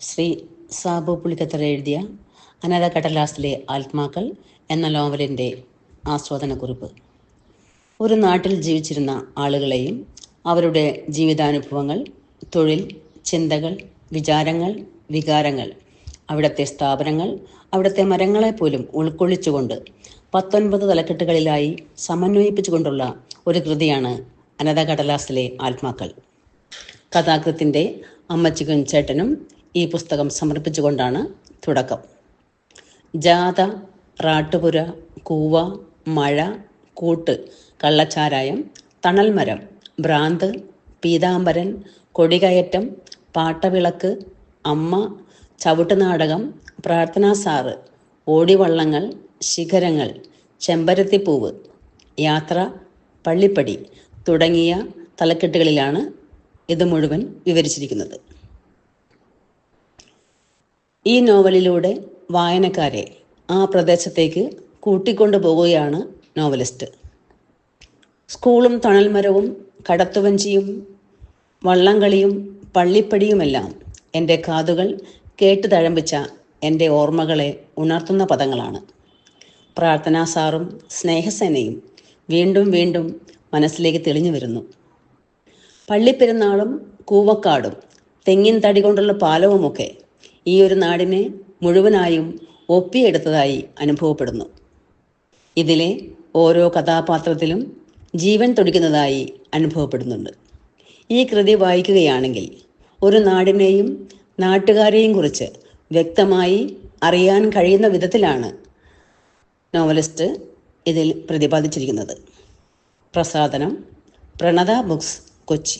ശ്രീ സാബു പുളിക്കത്തറ എഴുതിയ അനാഥ കടലാസിലെ ആത്മാക്കൾ എന്ന നോവലിന്റെ ആസ്വാദനക്കുറിപ്പ്. ഒരു നാട്ടിൽ ജീവിച്ചിരുന്ന ആളുകളെയും അവരുടെ ജീവിതാനുഭവങ്ങൾ തൊഴിൽ ചിന്തകൾ വിചാരങ്ങൾ വികാരങ്ങൾ അവിടുത്തെ സ്ഥാപനങ്ങൾ അവിടുത്തെ മരങ്ങളെ പോലും ഉൾക്കൊള്ളിച്ചുകൊണ്ട് പത്തൊൻപത് തലക്കെട്ടുകളിലായി സമന്വയിപ്പിച്ചുകൊണ്ടുള്ള ഒരു കൃതിയാണ് അനഥ കടലാസിലെ ആത്മാക്കൾ. കഥാകൃത്തിന്റെ അമ്മച്ചിക്കും ചേട്ടനും ഈ പുസ്തകം സമർപ്പിച്ചുകൊണ്ടാണ് തുടക്കം. ജാഥ റാട്ടുപുര കൂവ മഴ കൂട്ട് കള്ളച്ചാരായം തണൽമരം ഭ്രാന്ത് പീതാംബരൻ കൊടികയറ്റം പാട്ടവിളക്ക് അമ്മ ചവിട്ടുനാടകം പ്രാർത്ഥനാ സാറ് ഓടിവള്ളങ്ങൾ ശിഖരങ്ങൾ ചെമ്പരത്തിപ്പൂവ് യാത്ര പള്ളിപ്പടി തുടങ്ങിയ തലക്കെട്ടുകളിലാണ് ഇത് മുഴുവൻ വിവരിച്ചിരിക്കുന്നത്. ഈ നോവലിലൂടെ വായനക്കാരെ ആ പ്രദേശത്തേക്ക് കൂട്ടിക്കൊണ്ടു പോവുകയാണ് നോവലിസ്റ്റ്. സ്കൂളും തണൽമരവും കടത്തുവഞ്ചിയും വള്ളംകളിയും പള്ളിപ്പടിയുമെല്ലാം എന്റെ കാതുകൾ കേട്ടു തഴമ്പിച്ച എന്റെ ഓർമ്മകളെ ഉണർത്തുന്ന പദങ്ങളാണ്. പ്രാർത്ഥനാ സാറും സ്നേഹസേനയും വീണ്ടും വീണ്ടും മനസ്സിലേക്ക് തെളിഞ്ഞു വരുന്നു. പള്ളിപ്പെരുന്നാളും കൂവക്കാടും തെങ്ങിൻ തടി കൊണ്ടുള്ള പാലവുമൊക്കെ ഈ ഒരു നാടിനെ മുഴുവനായും ഒപ്പിയെടുത്തതായി അനുഭവപ്പെടുന്നു. ഇതിലെ ഓരോ കഥാപാത്രത്തിലും ജീവൻ തുടിക്കുന്നതായി അനുഭവപ്പെടുന്നുണ്ട്. ഈ കൃതി വായിക്കുകയാണെങ്കിൽ ഒരു നാടിനെയും നാട്ടുകാരെയും കുറിച്ച് വ്യക്തമായി അറിയാൻ കഴിയുന്ന വിധത്തിലാണ് നോവലിസ്റ്റ് ഇതിൽ പ്രതിപാദിച്ചിരിക്കുന്നത്. പ്രസാദനം പ്രണത ബുക്സ് കൊച്ചി.